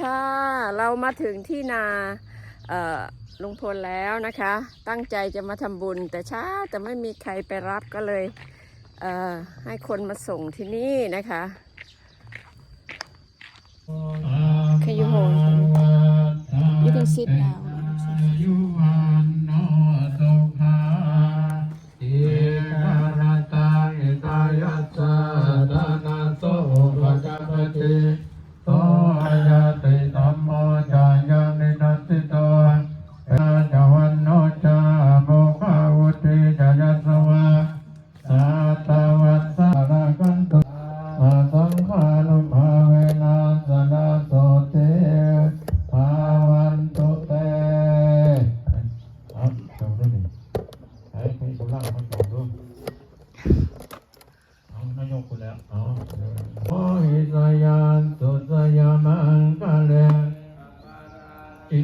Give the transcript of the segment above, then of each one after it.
ค่ะ เรามาถึงที่นาเอ่อลุงพลแล้วนะคะ ตั้งใจจะมาทำบุญ แต่ช้าแต่ไม่มีใครไปรับก็เลยเอ่อให้คนมาส่งที่นี่นะคะ Can you hold? You can sit down.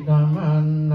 อิ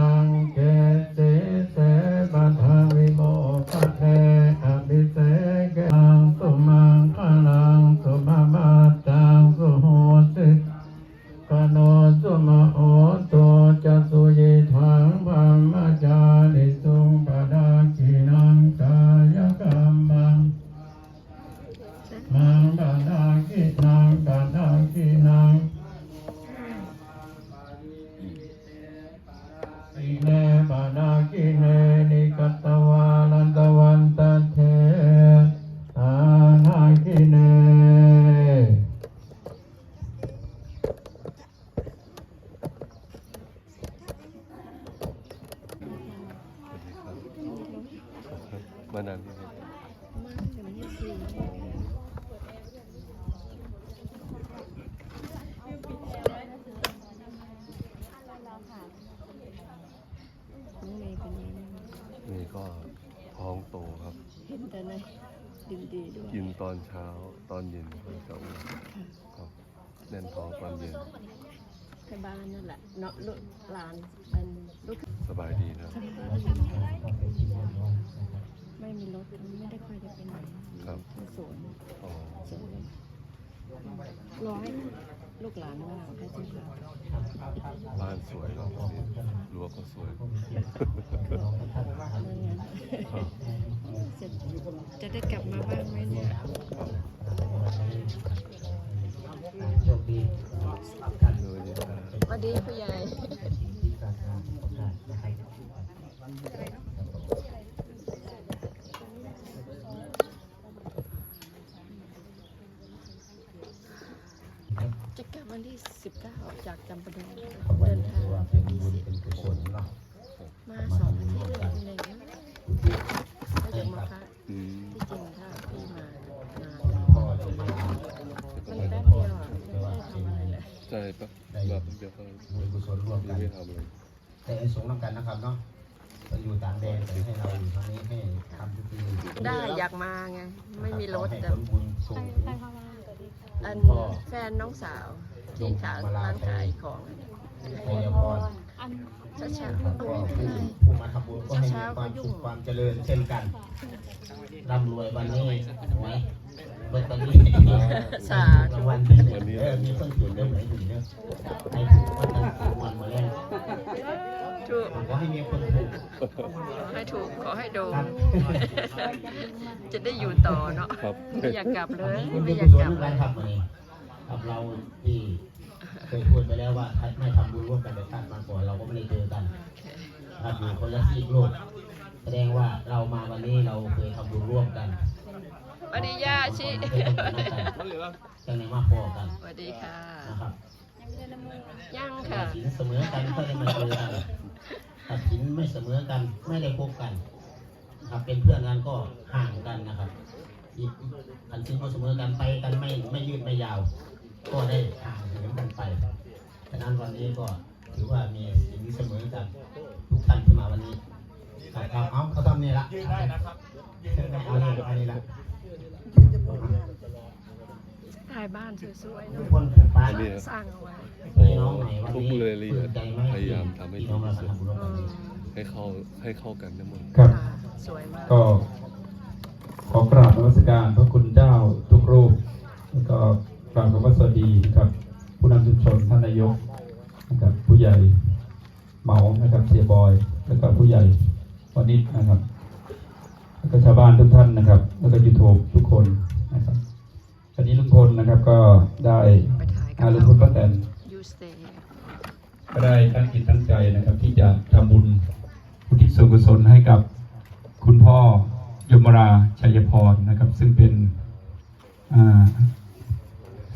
กินตอนเช้าตอนเย็นก็จะอ้วนครับแน่นท้องตอนเย็นแค่บ้านนั่นแหละเนาะลูกหลานเป็นลูกสบายดีนะ ไม่มีรถไม่ได้ค่อยได้ไปไหนครับสวนอ๋อสวนรอให้ ลูกหลานว่างให้ที่พาบ้านสวยเนาะนี่รั้วก็สวยนั่นไงจะจะได้กลับมาบ้างไหมเนี่ยเลยนี่นะสวัสดีผู้ใหญ่ จกลับวันที่ 19 จากจำปาดงเดินทางวันที่10มาสองอาทิตย์เลยหนึ่งก็จะมาพักอืมที่จริงถ้าพี่มานานมันแป๊บเดียวอะไม่ได้ทำอะไรเลยใช่ปะแบบเดียวก็บุญกุศลร่วมยักันไม่ทำเลยแต่ไอ้สงฆ์ร่วมกันนะครับเนาะเราอยู่ต่างแดนแต่ให้เราอยู่ตรงนี้ให้ทำพิธีได้อยากมาไงไม่มีรถให้แต่ผลบุญสูงถึง อันแฟนน้องสาวที่ขายร้านขายของโอยพรเช้าเช้านะครับก็ผู้ผู้มาทำบุญก็ให้มีความสุขความเจริญเช่นกันร่ำรวยวันนี้หวยลอตเตอรี่สารางวัลที่หนึ่งเออมีคนถูกเรื่องไหนอยู่เนี่ยให้ถูกวันนั้นถูกวันมาแล้ว ถูกขอให้มีคนถูกขอให้ถูกขอให้โดครันบจะได้อยู่ต่อเนาะครับ ไม่อยากกลับเลยคุณไม่บุอญยากกุศกลลับทุกเลท่ายนทำมาเองกับเราที่โเคยพูดไปแล้วว่าไม่ทำบุญร่วมกันแต่ชาติมาก่อนเราก็ไม่ได้เจอกันอเคครับอยู่คนละซีกโลก แสดงว่าเรามาวันนี้เราเคยทำบุญร่วมกันสวัสดีย่าชิเคยทำบุญร่วมกันจังในมาพอกันสวัสดีค่ะ นะครับ ยังถ้าค่ะ สินเสมอกันก็ได้มาเจอกันถ้าสินไม่เสมอกันไม่ได้พบกันนะครับเป็นเพื่อนกันก็ห่างกันนะครับอีกอันสินก็เสมอกันไปกันไม่ไม่ยืดไม่ยาว ก็ได้ห่างเหินกันไปฉะนั้นวันนี้ก็ถือว่ามีสิ่งเสมอกันทุกท่านที่มาวันนี้ครับครับเอาเขาทำนี่ละได้นะครับเอานี่เอานี่ละ ถ่ายบ้านสวยๆทุเนาะกคนฟ้าอันนี้สร้างเอาไว้โอ้พี่น้องไหนวันทุกนี้รายละเอียดใจไหมพยายามทำให้พี่ดีน้องเราที่มาสุดทำบุญร่วมอืกันมให้เข้าให้เข้ากันทั้งหมด ครับ ค่ะสวยมาก ก็ขอกราบนมัสการพระคุณเจ้าทุกรูป แล้วก็กราบคำว่าสวัสดีกับ ผู้นำชุมชนท่านนายกใหญ่เหมานะครับเสียบอย แล้วก็ผู้ใหญ่วานิชนะครับ แล้วก็ชาวบ้านทุกท่านนะครับ แล้วก็ยูทูบทุกคน นะครับวันนี้ลุงพลนะครับก็ได้ไปถ่ายกัอาบลุงเราพลป้าแตน You stay here ก็ได้ตั้งจิตตั้งใจนะครับ ที่จะทำบุญอุทิศส่วนกุศลให้กับคุณพ่อยมราชัยพรนะครับ ซึ่งเป็นอ่า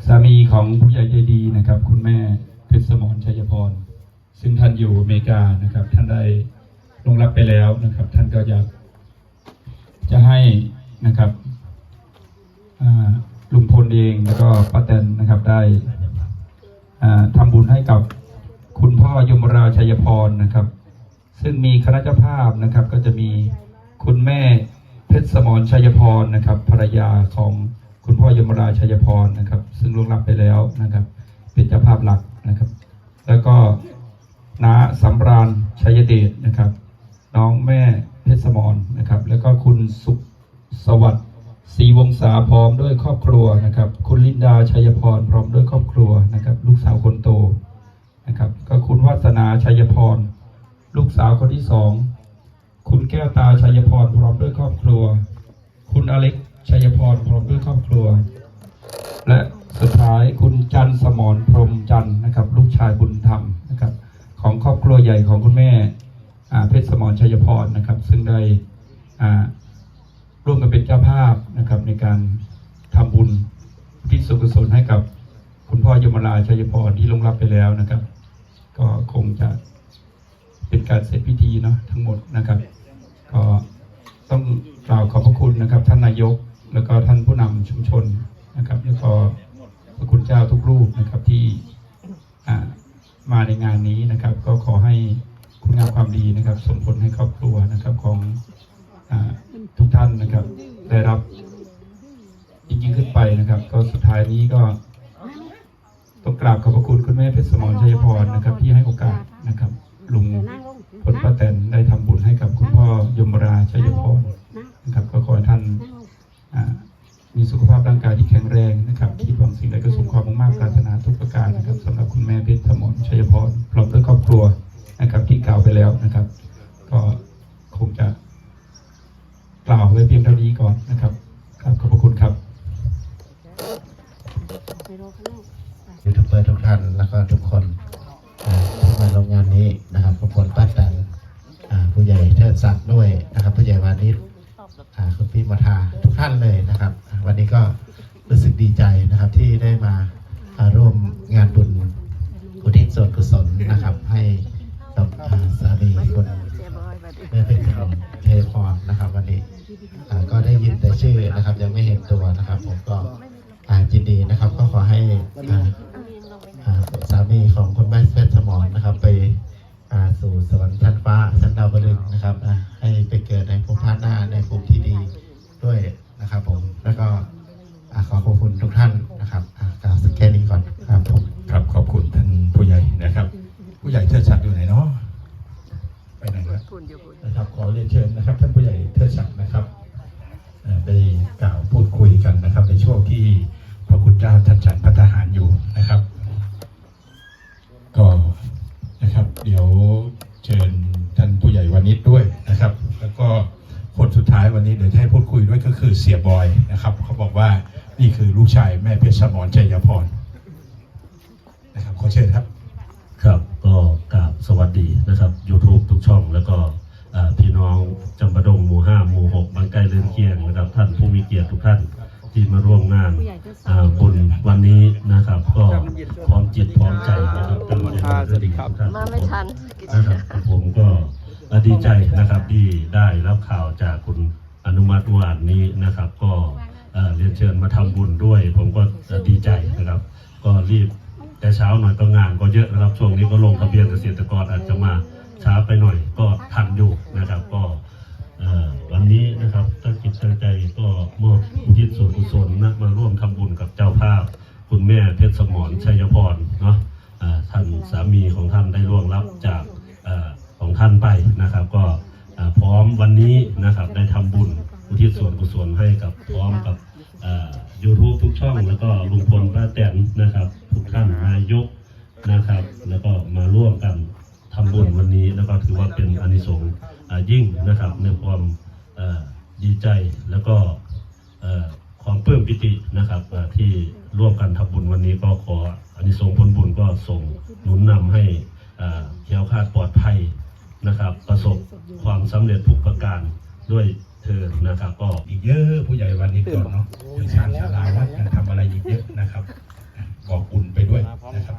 สามีของผู้ใหญ่ใจดีนะครับ คุณแม่เพชรสมรชัยพร ซึ่งท่านอยู่อเมริกานะครับ ท่านได้ลงรับไปแล้วนะครับ ท่านก็อยากจะให้นะครับอ่า ลุงพลเองแล้วก็ป้าแตนนะครับได้อ่าทำบุญให้กับคุณพ่อยมราชัยพรนะครับ ซึ่งมีคณะเจ้าภาพนะครับ ก็จะมีคุณแม่เพชรสมรชัยพรนะครับภรรยาของคุณพ่อยมราชัยพรนะครับ ซึ่งล่วงลับไปแล้วนะครับ เป็นเจ้าภาพหลักนะครับ แล้วก็น้าสำราญชัยเดชนะครับ น้องแม่เพชรสมรนะครับ แล้วก็คุณสุขสวัสดิ์ ศรีวงศาพร้อมด้วยครอบครัวนะครับ คุณลินดาชัยพรพร้อมด้วยครอบครัวนะครับ ลูกสาวคนโตนะครับ ก็คุณวาสนาชัยพร ลูกสาวคนที่สองคุณแก้วตาชัยพรพร้อมด้วยครอบครัว คุณอเล็กชัยพรพร้อมด้วยครอบครัว และสุดท้ายคุณจันสมรพรหมจันนะครับ ลูกชายบุญธรรมนะครับ ของครอบครัวใหญ่ของคุณแม่เพชรสมรชัยพรนะครับ ซึ่งได้อ่า การทำบุญที่สุกุศลให้กับคุณพ่อยมราชัยพรที่ลงรับไปแล้วนะครับ ก็คงจะเป็นการเสร็จพิธีเนาะทั้งหมดนะครับ ก็ต้องกล่าวขอบพระคุณนะครับ ท่านนายกแล้วก็ท่านผู้นำชุมชนนะครับ แล้วก็พระคุณเจ้าทุกรูปนะครับที่มาในงานนี้นะครับ ก็ขอให้คุณงามความดีนะครับส่งผลให้ครอบครัวนะครับของอทุกท่านนะครับ ได้รับ ยิ่งๆขึ้นไปนะครับ ก็สุดท้ายนี้ก็ต้องกราบขอบพระคุณคุณแม่เพชรสมรชัยพรนะครับ ที่ให้โอกาสนะครับลุงพลป้าแตนได้ทำบุญให้กับคุณพ่อยมราชัยพรนะครับก็ขอให้ท่านมีสุขภาพร่างกายที่แข็งแรง คุณพี่มาทาทุกท่านเลยนะครับ วันนี้ก็รู้สึกดีใจนะครับที่ได้มาร่วมงานบุญอุทิศส่วนกุศลนะครับ ให้กับอ่าสามีคุณเสียบอเป็นขนมเทพรนะครับ วันนี้ก็ได้ยินแต่ชื่อนะครับ ยังไม่เห็นตัวนะครับ ผมก็อ่ายินดีนะครับ ก็ขอให้อ่าอ่าสามีของคุณแม่เพชรสมรนะครับ ไปสู่สวรรค์ชั้นฟ้าชั้นดาวดึงส์นะครับให้ไปเกิดในภพชาติหน้าใน วันนี้เดี๋ยวจะให้พูดคุยด้วยก็คือเสียบอยนะครับเขาบอกว่านี่คือลูกชายแม่เพชรสมรชัยพรนะครับขอเชิญครับ ครับก็กราบสวัสดีนะครับ YouTube ทุกช่องแล้วก็อ่าพี่น้องจำปาดงหมู่ห้าหมู่หกบางใกล้เรือนเคียงนะครับ ท่านผู้มีเกียรติทุกท่านที่มาร่วมงานอ่าบุญวันนี้นะครับ ก็พร้อมจิตพร้อมใจนะครับตั้งใจมาด้วยดีทุกท่านมาไม่ทันกินนะครับผมก็ ดีใจนะครับที่ได้รับข่าวจากคุณอนุมัติวานนี้นะครับ ก็เรียนเชิญมาทำบุญด้วย ผมก็ดีใจนะครับ ก็รีบแต่เช้าหน่อยก็งานก็เยอะนะครับช่วงนี้ก็ลงทะเบียนเกษตรกรอาจจะมาช้าไปหน่อยก็ทันอยู่นะครับ ก็วันนี้นะครับตั้งจิตตั้งใจก็มอบอุทิศส่วนกุศลนะมาร่วมทำบุญกับเจ้าภาพ คุณแม่เพชรสมรชัยพรเนาะท่านสามีของท่านได้ล่วงลับจากอ ของท่านไปนะครับ ก็พร้อมวันนี้นะครับได้ทำบุญอุทิศส่วนกุศลให้กับพร้อมกับยูทูบทุกช่อง แล้วก็ลุงพลป้าแตนนะครับ ทุกท่านนายกนะครับ แล้วก็มาร่วมกันทำบุญวันนี้แล้วก็ถือว่าเป็นอานิสงส์ยิ่งนะครับในความดีใจแล้วก็ความปลื้มปิตินะครับที่ร่วมกันทำบุญวันนี้ก็ขออานิสงส์ผลบุญก็ส่งหนุนนำให้อ่าแคล้วคาดปลอดภัย นะครับ ประสบความสำเร็จทุกประการด้วยเธอนะครับ ก็อีกเยอะผู้ใหญ่วันนี้ก่อนเนาะยังสร้างศาลาวัดยังทำอะไรอีกเยอะนะครับอะบอกบุญไปด้วยนะครับ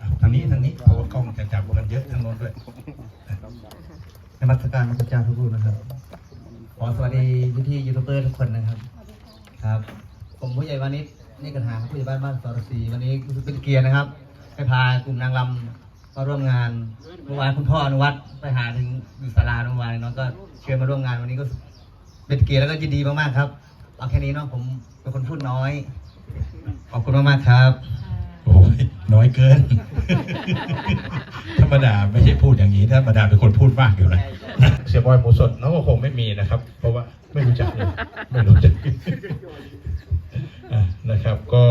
อะทางนี้ทางนี้เพราะว่ากล้องจะจับกันเยอะทางโน้นด้วยนมัสการพระเจ้าทุกรูปนะครับขอสวัสดีพี่ที่ยูทูบเบอร์ทุกคนนะครับ ครับ ผมผู้ใหญ่วานิชนี่กระถางผู้ใหญ่บ้านบ้านสรศรีวันนี้รู้สึกเป็นเกียรตินะครับให้พากลุ่มนางรำ มาร่วมงานเมื่อวานคุณพ่ออนุวัฒน์ไปหาถึงอยู่ศาลาเมื่อวานเนาะก็เชิญมาร่วมงานวันนี้ก็เป็นเกียรติแล้วก็ยินดีมากๆครับเอาแค่นี้เนาะผมเป็นคนพูดน้อย ขอบคุณมากๆครับ โอ้ยน้อยเกิน ธรรมดาไม่ใช่พูดอย่างนี้ธรรมดาเป็นคนพูดมากอยู่นะเสียบอยหมูสดน้องก็คงไม่มีนะครับ เพราะว่าไม่รู้จักเลยไม่รู้จักอะนะครับ ก็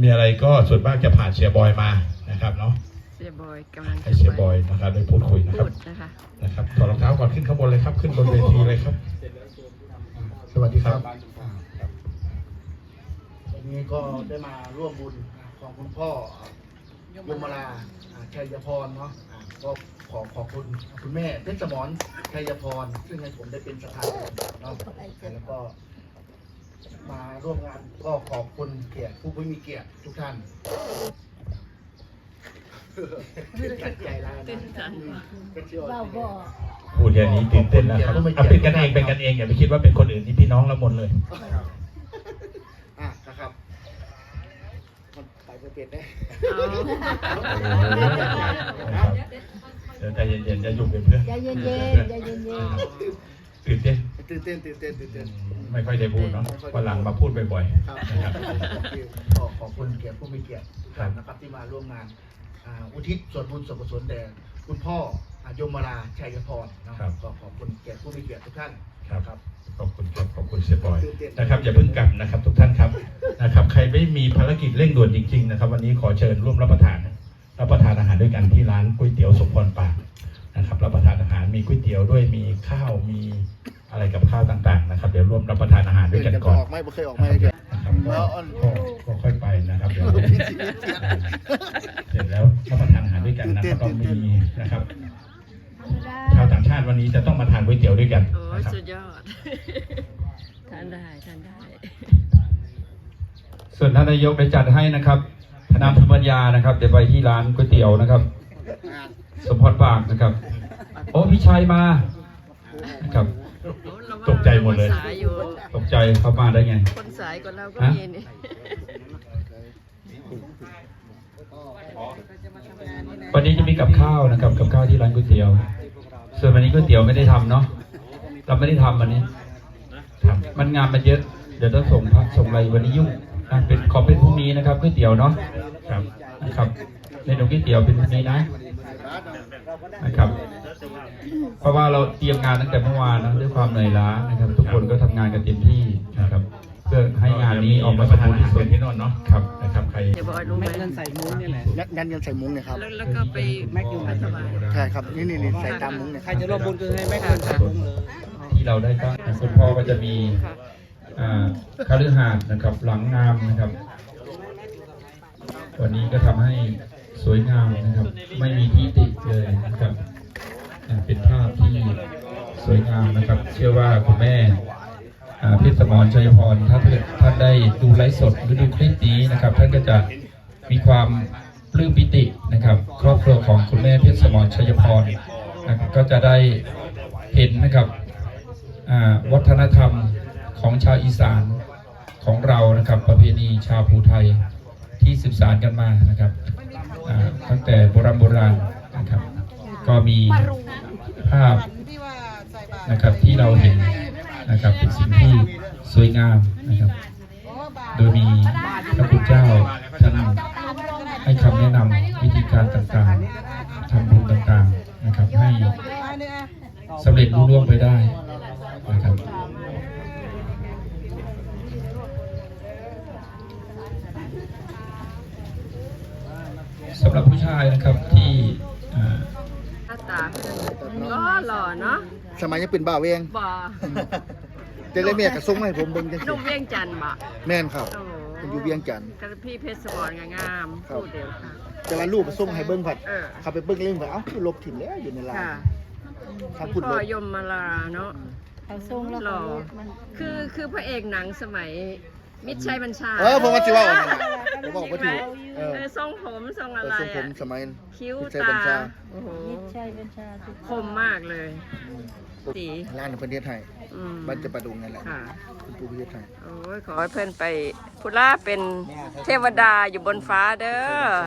มีอะไรก็ส่วนมากจะผ่านเสียบอยมานะครับเนาะ เสียบอยกำลังให้เสียบอยนะครับได้พูดคุยนะคพูรับดนะคะนะครับถอดรองเท้าก่อนขึ้นข้างบนเลยครับ ขึ้นบนเวทีเลยครับ สวัสดีครับวันนี้ก็ได้มาร่วมบุญของคุณพ่อยมราอ่าชัยพรเนาะอ่าก็ขอขอบคุณคุณแม่เพชรสมรชัยพร ซึ่งให้ผมได้เป็นประธานเนาะแล้วก็ มาร่วมงานก็ขอบคุณเกียรติผู้ไม่มีเกียรติทุกท่าน ใจร้ายนะก็เชื่อว่าพูดอย่างนี้ตื่นเต้นนะครับเอาเป็นกันเองเป็นกันเองอย่าไปคิดว่าเป็นคนอื่นที่พี่น้องละหมดเลยอะนะครับมันไปไม่เป็นได้นะครับเดี๋ยวใจเย็นๆจะอยู่เป็นเพื่อนใจเย็นๆใจเย็นตื่นเต้นตื่นเต้นตื่นเต้นตื่นเต้นไม่ค่อยได้พูดเนาะวันหลังมาพูดบ่อยครับๆนะครับก็ขอบคุณเกียรติผู้มีเกียรติทุกท่านนะครับที่มาร่วมงาน อ่าอุทิศส่วนบุญส่วนกุศลแด่คุณพ่ออ่ายมราชัยพรนะครับก็ขอบคุณเกียรติผู้มีเกียรติทุกท่านครับครับขอบคุณครับขอบคุณเสียบอยตื่นเต้นนะครับอย่าเพิ่งกลับนะครับ ทุกท่านครับนะครับ ใครไม่มีภารกิจเร่งด่วนจริงๆนะครับวันนี้ขอเชิญร่วมรับประทาน รับประทานอาหารด้วยกันที่ร้านก๋วยเตี๋ยวสมพรปากนะครับรับประทานอาหารมีก๋วยเตี๋ยวด้วยมีข้าวมีอะไรกับข้าวต่างๆนะครับ เดี๋ยวร่วมรับประทานอาหารด้วยกันก่อนออกไม่เคยออกไม่เลยนะครับก็ก็ก็ค่อยไปนะครับ เดี๋ยวเสร็จแล้วรับประทานอาหารด้วยกันนะแล้วก็มีนะครับ ชาวต่างชาติวันนี้จะต้องมาทานก๋วยเตี๋ยวด้วยกันโอ้ยนะครับสุดยอดทานได้ทานได้ ส่วนท่านนายกได้จัดให้นะครับธนามธรรมญานะครับเดี๋ยวไปที่ร้านก๋วยเตี๋ยวนะครับ สมพรปากนะครับ โอ้พี่ชัยมานะครับ ตกใจหมดเลยสายอยู่ตกใจเขามาได้ไง คนสายกว่าเราก็ฮะมีนี่ วันนี้จะมีกับข้าวนะครับ กับข้าวที่ร้านก๋วยเตี๋ยว ส่วนวันนี้ก๋วยเตี๋ยวไม่ได้ทำเนาะเราไม่ได้ทำวันนี้มันงานมันเยอะเดี๋ยวต้องส่งพระส่งอะไรวันนี้ยุ่งอะเป็นขอเป็นพรุ่งนี้นะครับก๋วยเตี๋ยวเนาะครับนะครับเมนูก๋วยเตี๋ยวเป็นพรุ่งนี้นะนะครับ เพราะว่าเราเตรียมงานตั้งแต่เมื่อวานนะด้วยความเหนื่อยล้านะครับ ทุกคนก็ทำงานกันเต็มที่นะครับ เพื่อให้งานนี้ออกมาสมบูรณ์ที่สุดที่นอนเนาะครับนะครับใครเดี๋ยวบอยรู้ไหมยันยันยันใส่มุ้งเนี่ยครับแล้วแล้วก็ไปแม็กอยู่ถวายใช่ครับนี่นี่นี่ใส่ตามมุ้งเนี่ยใครจะร่วมบุญคือให้แม่คนใส่บุญเลยที่เราได้ตั้งคุณพ่อก็จะมีค่ะอ่าคฤหาสน์นะครับหลังงามนะครับ วันนี้ก็ทำให้สวยงามนะครับ ไม่มีที่ติเลยนะครับอ่าเป็นภาพที่สวยงามนะครับ เชื่อว่าคุณแม่อ่า พิสมรชัยพรถ้าท่านได้ดูไลฟ์สดหรือดูคลิปนี้นะครับ ท่านก็จะมีความปลื้มปิตินะครับ ครอบครัวของคุณแม่พิสมรชัยพรนะครับก็จะได้เห็นนะครับวัฒนธรรมของชาวอีสานของเรานะครับ ประเพณีชาวภูไทยที่สืบสานกันมานะครับตั้งแต่โบราณโบราณนะครับ ก็มีภาพนะครับที่เราเห็น นะครับเป็นสิ่งที่สวยงามนะครับ โดยมีพระพุทธเจ้าท่านให้คำแนะนำวิธีการต่างๆทำบุญต่างๆนะครับ ให้สำเร็จรุ่ร่วงไปได้นะครับสำหรับผู้ชายนะครับที่อ่าตาก็หล่อเนาะ สมัยยังเป็นบ่าวเองบ่เจ๊เลยเมียกระส่งมาให้ผมเบิ่งจังนุ่ซี่มเวียงจันทร์บ่แม่นครับโอ้เป็นอยู่เวียงจันทน์กระพี่เพชรสวรรค์งามครับ พูดเดียวค่ะ แต่ว่าลูกก็ส่งให้เบิ่งผัดเออเขาไปเบิ่งเรื่องว่าเอ้าคือลบถิ่มแล้วอยู่ในไลน์ค่ะถ้าพูดพ่ลอบยมมาลาเนาะ เขาส่งแล้วหล่เขาอลบมันคือคือพระเอกหนังสมัย มิตรชัยบัญชาเออผมว่าสิว่าอันนั้นน่ะผมบอกว่าถูกเออเออทรงผมทรงอะไรทรงผมอะสมัย คิ้วมิตรชัยตาบัญชา โอ้โหนิดใช่เป็นชาทุกคมมากเลย สีร้านประเทศไทยอืมบ้านจะประดุงนั่นแหละค่ะ คุณปู่ประเทศไทย โอ้ยขอให้เพื่อนไปพุล่าเป็นเทวดาอยู่บนฟ้าเด้อ